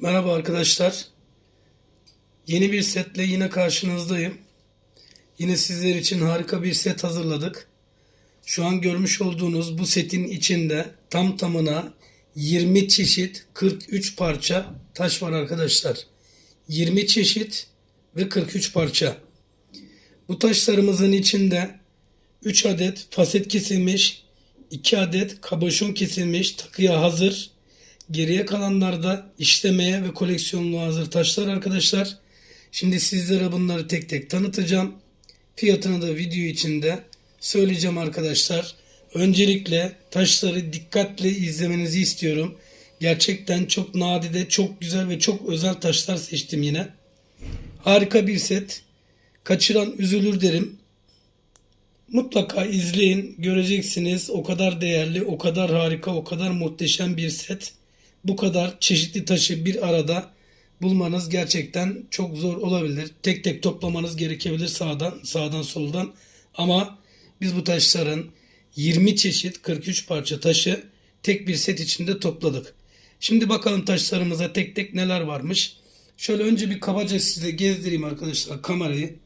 Merhaba arkadaşlar. Yeni bir setle yine karşınızdayım. Yine sizler için harika bir set hazırladık. Şu an görmüş olduğunuz bu setin içinde tam tamına 20 çeşit 43 parça taş var arkadaşlar. 20 çeşit ve 43 parça. Bu taşlarımızın içinde 3 adet faset kesilmiş, 2 adet kaboşon kesilmiş takıya hazır. Geriye kalanlar da işlemeye ve koleksiyonluğa hazır taşlar arkadaşlar. Şimdi sizlere bunları tek tek tanıtacağım. Fiyatını da video içinde söyleyeceğim arkadaşlar. Öncelikle taşları dikkatli izlemenizi istiyorum. Gerçekten çok nadide, çok güzel ve çok özel taşlar seçtim yine. Harika bir set. Kaçıran üzülür derim. Mutlaka izleyin. Göreceksiniz. O kadar değerli, o kadar harika, o kadar muhteşem bir set. Bu kadar çeşitli taşı bir arada bulmanız gerçekten çok zor olabilir. Tek tek toplamanız gerekebilir sağdan, sağdan soldan. Ama biz bu taşların 20 çeşit 43 parça taşı tek bir set içinde topladık. Şimdi bakalım taşlarımıza tek tek neler varmış. Şöyle önce bir kabaca size gezdireyim arkadaşlar kamerayı.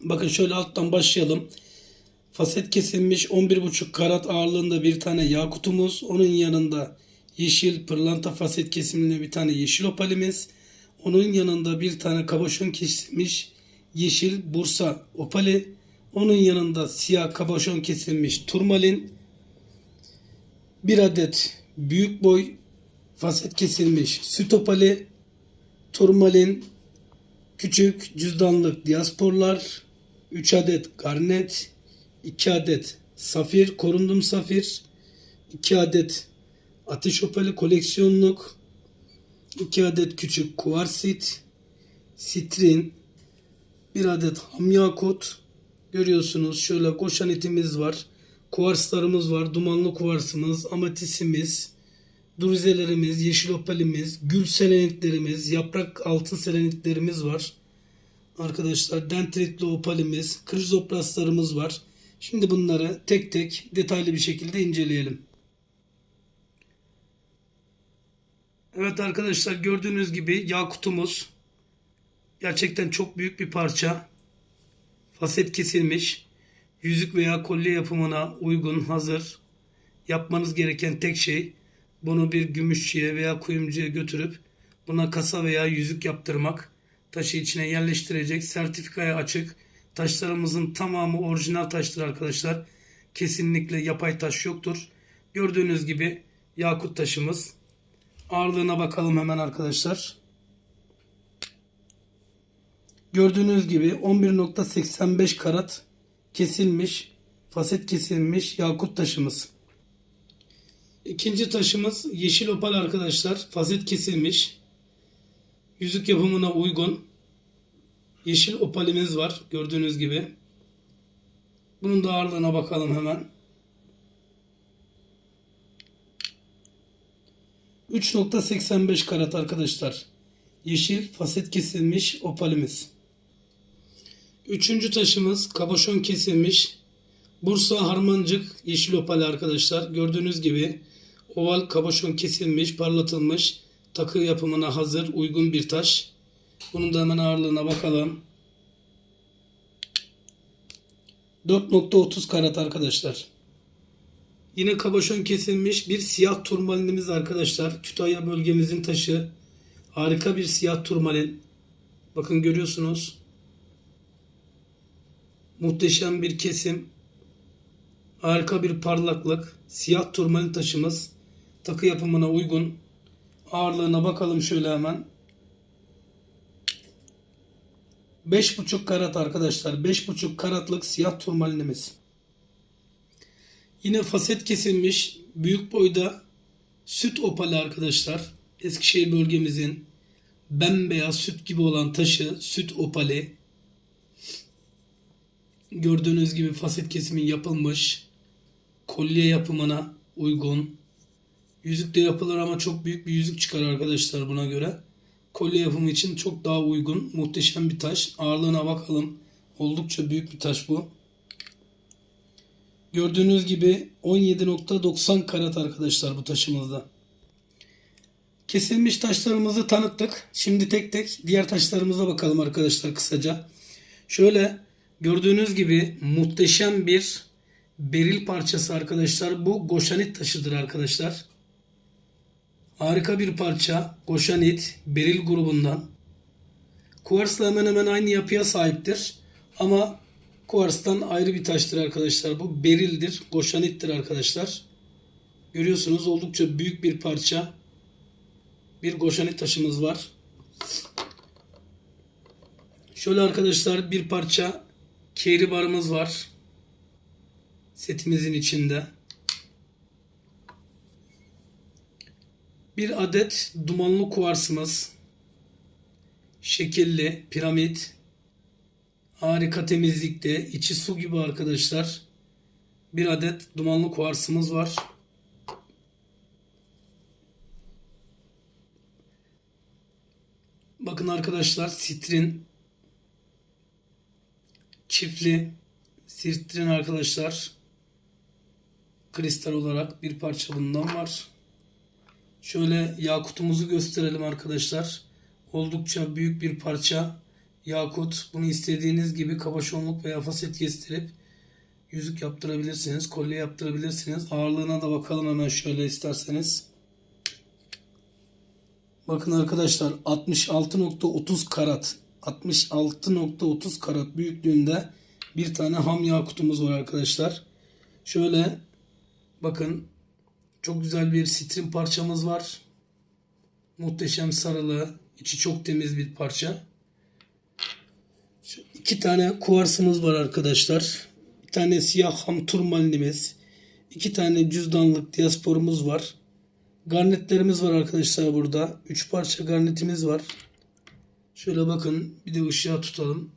Bakın şöyle alttan başlayalım. Faset kesilmiş 11,5 karat ağırlığında bir tane yakutumuz. Onun yanında yeşil pırlanta faset kesimli bir tane yeşil opalimiz. Onun yanında bir tane kaboşon kesilmiş yeşil bursa opali. Onun yanında siyah kaboşon kesilmiş turmalin. Bir adet büyük boy faset kesilmiş süt opali. Turmalin. Küçük cüzdanlık diasporlar. 3 adet garnet. 2 adet safir, korundum safir, 2 adet ateş opali koleksiyonluk, 2 adet küçük kuarsit, sitrin, 1 adet ham yakut, görüyorsunuz şöyle koşan itimiz var, kuarslarımız var, dumanlı kuarsımız, amatisimiz, durizelerimiz, yeşil opalimiz, gül selenitlerimiz, yaprak altın selenitlerimiz var. Arkadaşlar dendritli opalimiz, krizopraslarımız var. Şimdi bunları tek tek detaylı bir şekilde inceleyelim. Evet arkadaşlar gördüğünüz gibi yakutumuz gerçekten çok büyük bir parça. Faset kesilmiş. Yüzük veya kolye yapımına uygun hazır. Yapmanız gereken tek şey bunu bir gümüşçüye veya kuyumcuya götürüp buna kasa veya yüzük yaptırmak. Taşı içine yerleştirecek sertifikaya açık Taşlarımızın tamamı orijinal taştır arkadaşlar. Kesinlikle yapay taş yoktur. Gördüğünüz gibi yakut taşımız. Ağırlığına bakalım hemen arkadaşlar. Gördüğünüz gibi 11.85 karat kesilmiş, faset kesilmiş yakut taşımız. İkinci taşımız yeşil opal arkadaşlar. Faset kesilmiş. Yüzük yapımına uygun. Yeşil opalimiz var gördüğünüz gibi. Bunun da ağırlığına bakalım hemen. 3.85 karat arkadaşlar. Yeşil faset kesilmiş opalimiz. Üçüncü taşımız kaboşon kesilmiş. Bursa harmancık yeşil opal arkadaşlar. Gördüğünüz gibi oval kaboşon kesilmiş, parlatılmış. Takı yapımına hazır uygun bir taş. Bunun da hemen ağırlığına bakalım. 4.30 karat arkadaşlar. Yine kabaşon kesilmiş bir siyah turmalinimiz arkadaşlar. Kütahya bölgemizin taşı. Harika bir siyah turmalin. Bakın görüyorsunuz. Muhteşem bir kesim. Harika bir parlaklık. Siyah turmalin taşımız. Takı yapımına uygun. Ağırlığına bakalım şöyle hemen. 5,5 karat arkadaşlar. 5,5 karatlık siyah turmalinimiz. Yine faset kesilmiş büyük boyda süt opali arkadaşlar. Eskişehir bölgemizin bembeyaz süt gibi olan taşı süt opali. Gördüğünüz gibi faset kesimi yapılmış. Kolye yapımına uygun. Yüzük de yapılır ama çok büyük bir yüzük çıkar arkadaşlar buna göre kolye yapımı için çok daha uygun. Muhteşem bir taş. Ağırlığına bakalım. Oldukça büyük bir taş bu. Gördüğünüz gibi 17.90 karat arkadaşlar bu taşımızda. Kesilmiş taşlarımızı tanıttık. Şimdi tek tek diğer taşlarımıza bakalım arkadaşlar kısaca. Şöyle gördüğünüz gibi muhteşem bir beril parçası arkadaşlar. Bu goşanit taşıdır arkadaşlar. Harika bir parça. Goşanit beril grubundan. Kuvarsla hemen hemen aynı yapıya sahiptir. Ama kuvarstan ayrı bir taştır arkadaşlar. Bu berildir. Goşanittir arkadaşlar. Görüyorsunuz oldukça büyük bir parça. Bir goşanit taşımız var. Şöyle arkadaşlar bir parça keri barımız var. Setimizin içinde. Bir adet dumanlı kuvarsımız. Şekilli, piramit. Harika temizlikte. içi su gibi arkadaşlar. Bir adet dumanlı kuvarsımız var. Bakın arkadaşlar sitrin çiftli sitrin arkadaşlar kristal olarak bir parça bundan var. Şöyle yakutumuzu gösterelim arkadaşlar. Oldukça büyük bir parça yakut. Bunu istediğiniz gibi kabaşonluk veya faset kestirip yüzük yaptırabilirsiniz. Kolye yaptırabilirsiniz. Ağırlığına da bakalım hemen şöyle isterseniz. Bakın arkadaşlar 66.30 karat 66.30 karat büyüklüğünde bir tane ham yakutumuz var arkadaşlar. Şöyle bakın çok güzel bir sitrin parçamız var. Muhteşem sarılı, içi çok temiz bir parça. İki tane kuvarsımız var arkadaşlar. Bir tane siyah ham turmalinimiz. iki tane cüzdanlık diasporumuz var. Garnetlerimiz var arkadaşlar burada. 3 parça garnetimiz var. Şöyle bakın bir de ışığa tutalım.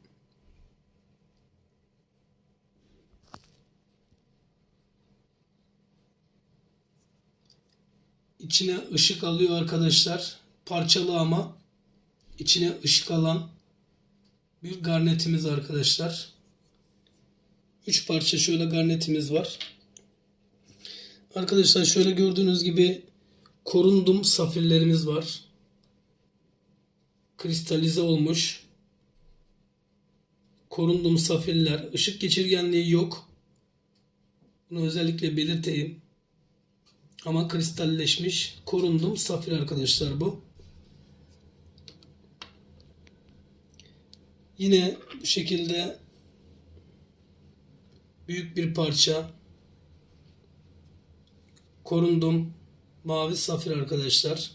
İçine ışık alıyor arkadaşlar. Parçalı ama içine ışık alan bir garnetimiz arkadaşlar. 3 parça şöyle garnetimiz var. Arkadaşlar şöyle gördüğünüz gibi korundum safirlerimiz var. Kristalize olmuş. Korundum safirler. Işık geçirgenliği yok. Bunu özellikle belirteyim. Ama kristalleşmiş. Korundum safir arkadaşlar bu. Yine bu şekilde büyük bir parça korundum mavi safir arkadaşlar.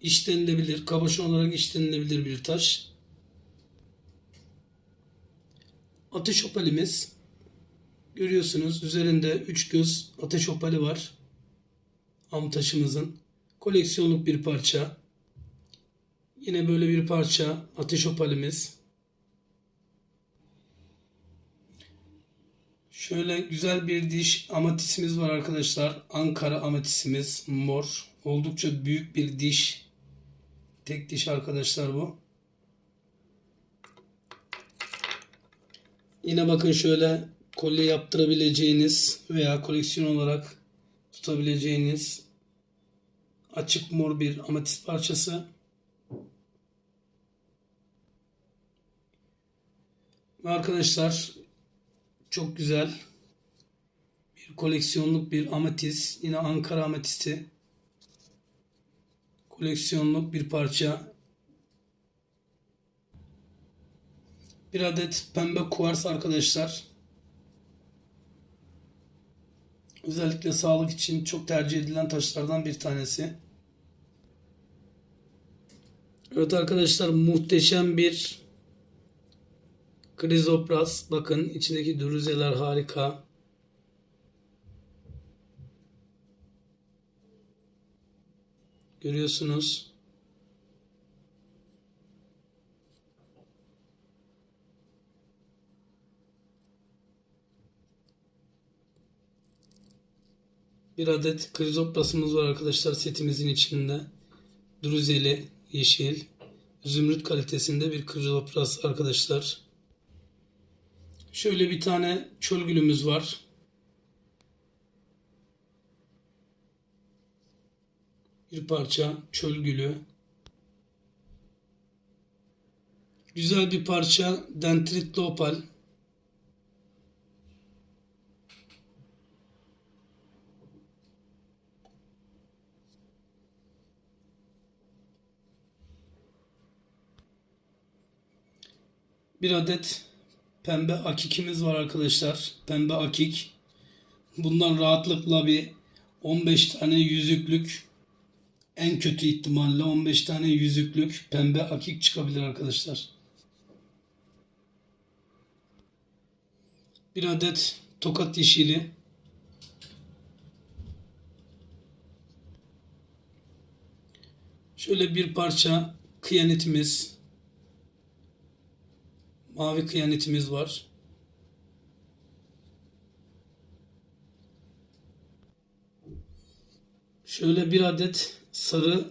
İşlenilebilir, kabaşon olarak işlenilebilir bir taş. Ateş opalimiz. Görüyorsunuz üzerinde 3 göz ateş opali var. Am taşımızın. Koleksiyonluk bir parça. Yine böyle bir parça ateş opalimiz. Şöyle güzel bir diş amatisimiz var arkadaşlar. Ankara amatisimiz mor. Oldukça büyük bir diş. Tek diş arkadaşlar bu. Yine bakın şöyle kolye yaptırabileceğiniz veya koleksiyon olarak tutabileceğiniz açık mor bir amatist parçası. Arkadaşlar çok güzel bir koleksiyonluk bir ametist. Yine Ankara ametisti. Koleksiyonluk bir parça. Bir adet pembe kuvars arkadaşlar. Özellikle sağlık için çok tercih edilen taşlardan bir tanesi. Evet arkadaşlar muhteşem bir Krizopras bakın içindeki dürüzeler harika. Görüyorsunuz. Bir adet krizoprasımız var arkadaşlar setimizin içinde. Druzeli, yeşil, zümrüt kalitesinde bir krizopras arkadaşlar. Şöyle bir tane çöl gülümüz var. Bir parça çöl gülü. Güzel bir parça dendritli opal. Bir adet pembe akikimiz var arkadaşlar. Pembe akik. Bundan rahatlıkla bir 15 tane yüzüklük en kötü ihtimalle 15 tane yüzüklük pembe akik çıkabilir arkadaşlar. Bir adet tokat yeşili. Şöyle bir parça kıyanetimiz. Mavi kıyanetimiz var. Şöyle bir adet sarı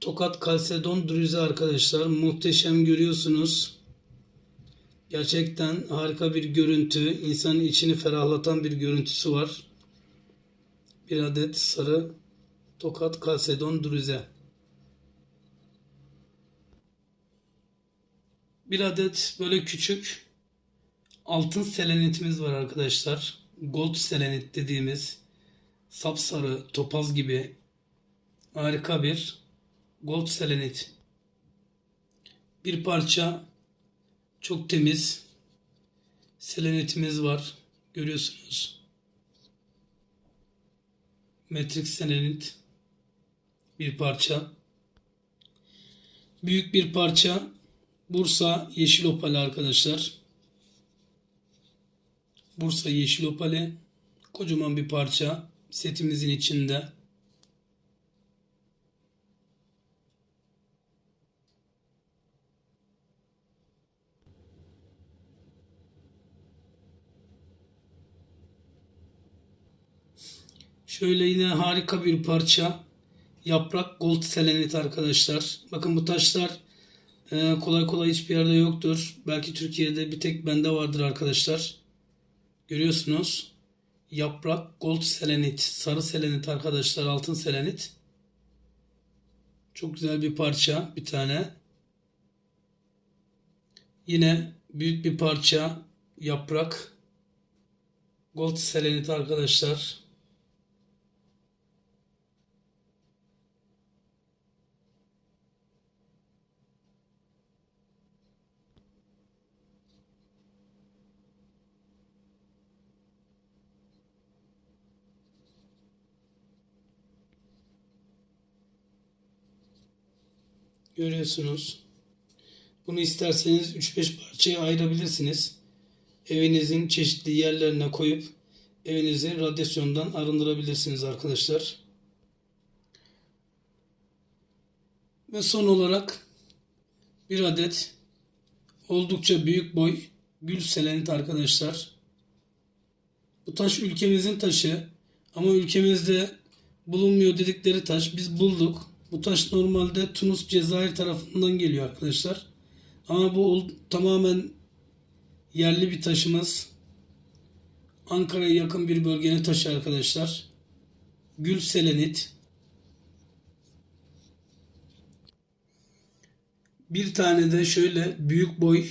tokat kalsedon drüze arkadaşlar. Muhteşem görüyorsunuz. Gerçekten harika bir görüntü. İnsanın içini ferahlatan bir görüntüsü var. Bir adet sarı tokat kalsedon drüze. Bir adet böyle küçük altın selenitimiz var arkadaşlar. Gold selenit dediğimiz sapsarı topaz gibi harika bir gold selenit. Bir parça çok temiz selenitimiz var. Görüyorsunuz. Metrik selenit bir parça. Büyük bir parça Bursa yeşil opali arkadaşlar. Bursa yeşil opali kocaman bir parça setimizin içinde. Şöyle yine harika bir parça. Yaprak gold selenit arkadaşlar. Bakın bu taşlar e, kolay kolay hiçbir yerde yoktur. Belki Türkiye'de bir tek bende vardır arkadaşlar. Görüyorsunuz. Yaprak gold selenit. Sarı selenit arkadaşlar. Altın selenit. Çok güzel bir parça. Bir tane. Yine büyük bir parça yaprak. Gold selenit arkadaşlar. Görüyorsunuz. Bunu isterseniz 3-5 parçaya ayırabilirsiniz. Evinizin çeşitli yerlerine koyup evinizi radyasyondan arındırabilirsiniz arkadaşlar. Ve son olarak bir adet oldukça büyük boy gül selenit arkadaşlar. Bu taş ülkemizin taşı ama ülkemizde bulunmuyor dedikleri taş biz bulduk. Bu taş normalde Tunus Cezayir tarafından geliyor arkadaşlar. Ama bu tamamen yerli bir taşımız. Ankara'ya yakın bir bölgenin taşı arkadaşlar. Gül selenit. Bir tane de şöyle büyük boy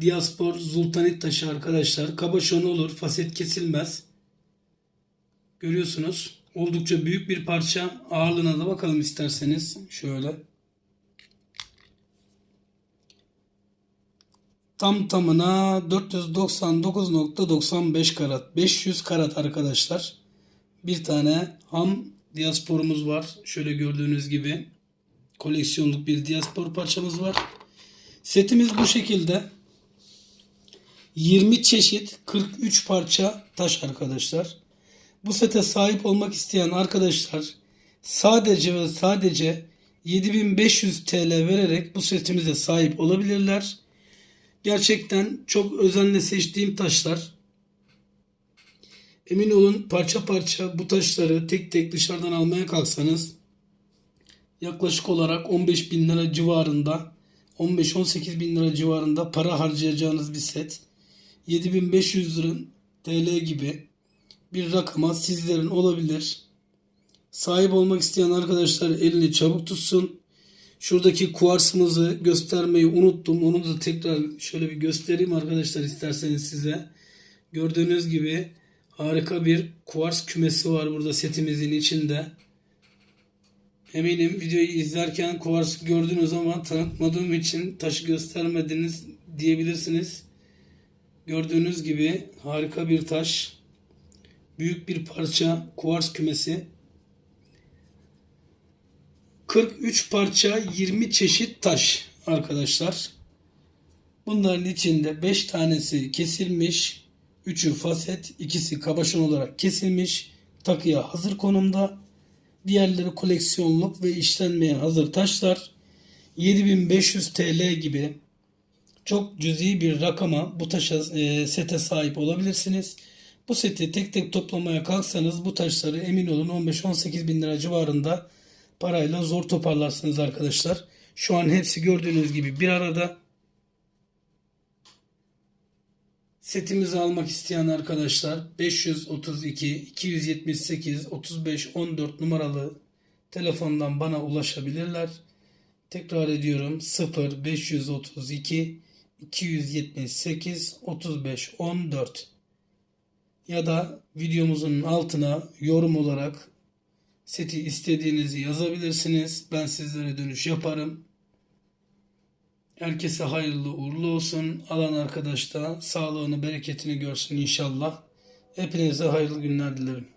diaspor zultanit taşı arkadaşlar. Kabaşon olur, faset kesilmez. Görüyorsunuz. Oldukça büyük bir parça. Ağırlığına da bakalım isterseniz. Şöyle. Tam tamına 499.95 karat. 500 karat arkadaşlar. Bir tane ham diasporumuz var. Şöyle gördüğünüz gibi. Koleksiyonluk bir diaspor parçamız var. Setimiz bu şekilde. 20 çeşit 43 parça taş arkadaşlar. Bu sete sahip olmak isteyen arkadaşlar sadece ve sadece 7500 TL vererek bu setimize sahip olabilirler. Gerçekten çok özenle seçtiğim taşlar. Emin olun parça parça bu taşları tek tek dışarıdan almaya kalksanız yaklaşık olarak 15 bin lira civarında 15-18 bin lira civarında para harcayacağınız bir set. 7500 lira TL gibi bir rakama sizlerin olabilir. Sahip olmak isteyen arkadaşlar elini çabuk tutsun. Şuradaki kuarsımızı göstermeyi unuttum. Onu da tekrar şöyle bir göstereyim arkadaşlar isterseniz size. Gördüğünüz gibi harika bir kuars kümesi var burada setimizin içinde. Eminim videoyu izlerken kuarsı gördünüz ama tanıtmadığım için taşı göstermediniz diyebilirsiniz. Gördüğünüz gibi harika bir taş. Büyük bir parça kuvars kümesi. 43 parça 20 çeşit taş arkadaşlar. Bunların içinde 5 tanesi kesilmiş, 3'ü faset, ikisi kabaşon olarak kesilmiş, takıya hazır konumda. Diğerleri koleksiyonluk ve işlenmeye hazır taşlar. 7500 TL gibi çok cüzi bir rakama bu taşa e, sete sahip olabilirsiniz. Bu seti tek tek toplamaya kalksanız bu taşları emin olun 15-18 bin lira civarında parayla zor toparlarsınız arkadaşlar. Şu an hepsi gördüğünüz gibi bir arada. Setimizi almak isteyen arkadaşlar 532 278 35 14 numaralı telefondan bana ulaşabilirler. Tekrar ediyorum 0 532 278 35 14 ya da videomuzun altına yorum olarak seti istediğinizi yazabilirsiniz. Ben sizlere dönüş yaparım. Herkese hayırlı uğurlu olsun. Alan arkadaş da sağlığını, bereketini görsün inşallah. Hepinize hayırlı günler dilerim.